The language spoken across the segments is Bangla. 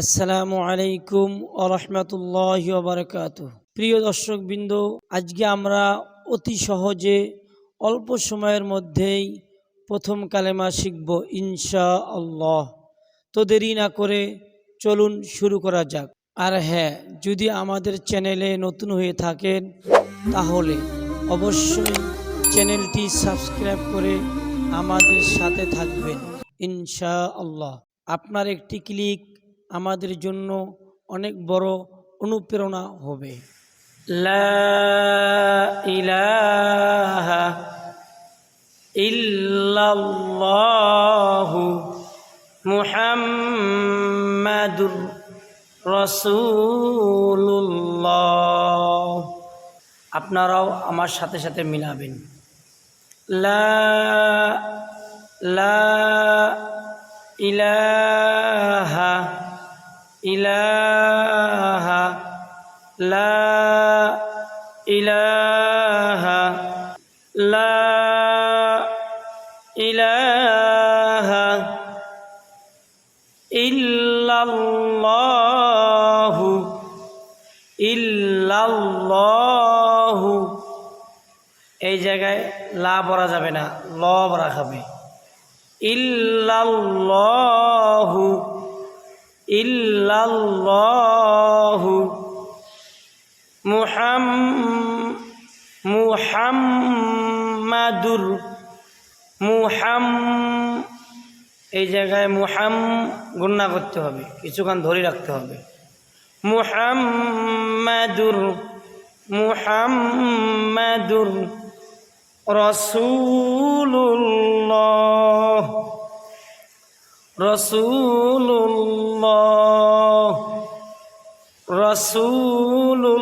আসসালামু আলাইকুম আরহামতুল্লাহ বারকাত প্রিয় দর্শকবৃন্দ, আজকে আমরা অতি সহজে অল্প সময়ের মধ্যেই প্রথম কালেমা শিখব ইনশা আল্লাহ তো দেরি না করে চলুন শুরু করা যাক। আর হ্যাঁ যদি আমাদের চ্যানেলে নতুন হয়ে থাকেন, তাহলে অবশ্যই চ্যানেলটি সাবস্ক্রাইব করে আমাদের সাথে থাকবেন ইনশা আল্লাহ আপনার একটি ক্লিক আমাদের জন্য অনেক বড় অনুপ্রেরণা হবে। মুহাম্মাদুর রাসূলুল্লাহ। আপনারাও আমার সাথে সাথে মিলাবেন। লা লা ইলাহা লা ইলাহা লা ইলাহা ইল্লাল্লাহু ইল্লাল্লাহু। এই জায়গায় লা পড়া যাবে না, ল পড়া খাবে ইল্লাল্লাহু ইল্লাল্লাহু। মুহাম, মুহাম্মাদুর, মুহাম, এই জায়গায় মুহাম গুন্না করতে হবে, কিছুক্ষণ ধরে রাখতে হবে। মুহাম্মাদুর মুহাম্মাদুর রসুল্লাহ রসুল্লাহ রসুল্লাহ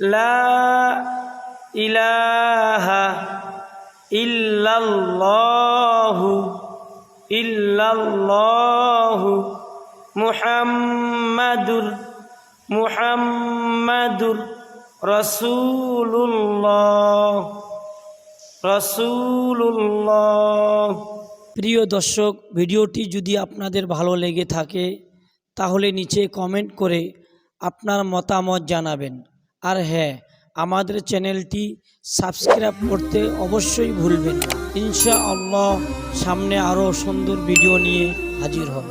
লা ইলাহা মুহাম্মাদুর মুহাম্মাদুর রসুল্লাহ রসুল্লাহ প্রিয় দর্শক, ভিডিওটি যদি আপনাদের ভালো লেগে থাকে, তাহলে নিচে কমেন্ট করে আপনার মতামত জানাবেন। আর হ্যাঁ আমাদের চ্যানেলটি সাবস্ক্রাইব করতে অবশ্যই ভুলবেন না। ইনশা আল্লাহ সামনে আরও সুন্দর ভিডিও নিয়ে হাজির হব।